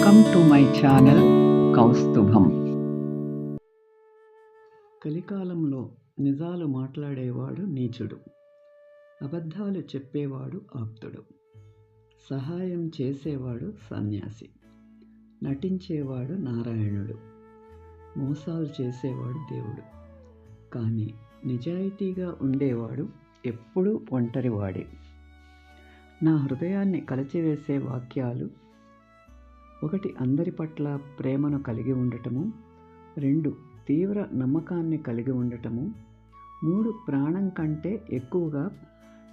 Welcome to my channel Kaustubham కలికాలంలో నిజాలు మాట్లాడేవాడు నీచుడు. అబద్ధాలు చెప్పేవాడు ఆప్తుడు. సహాయం చేసేవాడు సన్యాసి. నటించేవాడు నారాయణుడు. మోసాలు చేసేవాడు దేవుడు. కానీ నిజాయితీగా ఉండేవాడు ఎప్పుడూ ఒంటరివాడే. నా హృదయాన్ని కలిచివేసే వాక్యాలు ఒకటి అందరి పట్ల ప్రేమను కలిగి ఉండటము రెండు తీవ్ర నమ్మకాన్ని కలిగి ఉండటము మూడు ప్రాణం కంటే ఎక్కువగా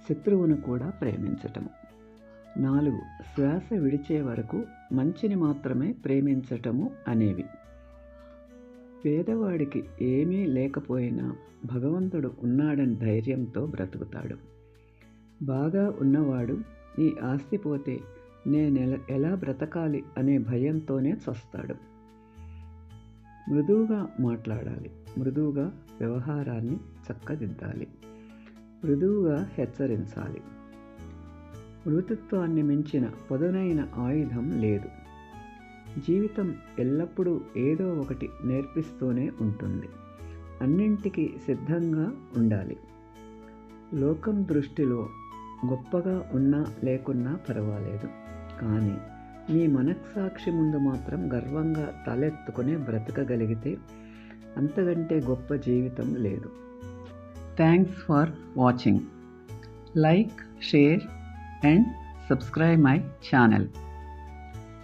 శత్రువును కూడా ప్రేమించటము నాలుగు శ్వాస విడిచే వరకు మంచిని మాత్రమే ప్రేమించటము అనేవి. పేదవాడికి ఏమీ లేకపోయినా భగవంతుడు ఉన్నాడని ధైర్యంతో బ్రతుకుతాడు. బాగా ఉన్నవాడు ఈ ఆస్తి పోతే నేను ఎలా బ్రతకాలి అనే భయంతోనే చస్తాడు. మృదువుగా మాట్లాడాలి. మృదువుగా వ్యవహారాన్ని చక్కదిద్దాలి. మృదువుగా హెచ్చరించాలి. మృదుత్వాన్ని మించిన పదునైన ఆయుధం లేదు. జీవితం ఎల్లప్పుడూ ఏదో ఒకటి నేర్పిస్తూనే ఉంటుంది. అన్నింటికీ సిద్ధంగా ఉండాలి. లోకం దృష్టిలో గొప్పగా ఉన్నా లేకున్నా పర్వాలేదు. కానీ మీ మనస్సాక్షి ముందు మాత్రం గర్వంగా తలెత్తుకునే బ్రతకగలిగితే అంతకంటే గొప్ప జీవితం లేదు. Thanks for watching like share and subscribe my channel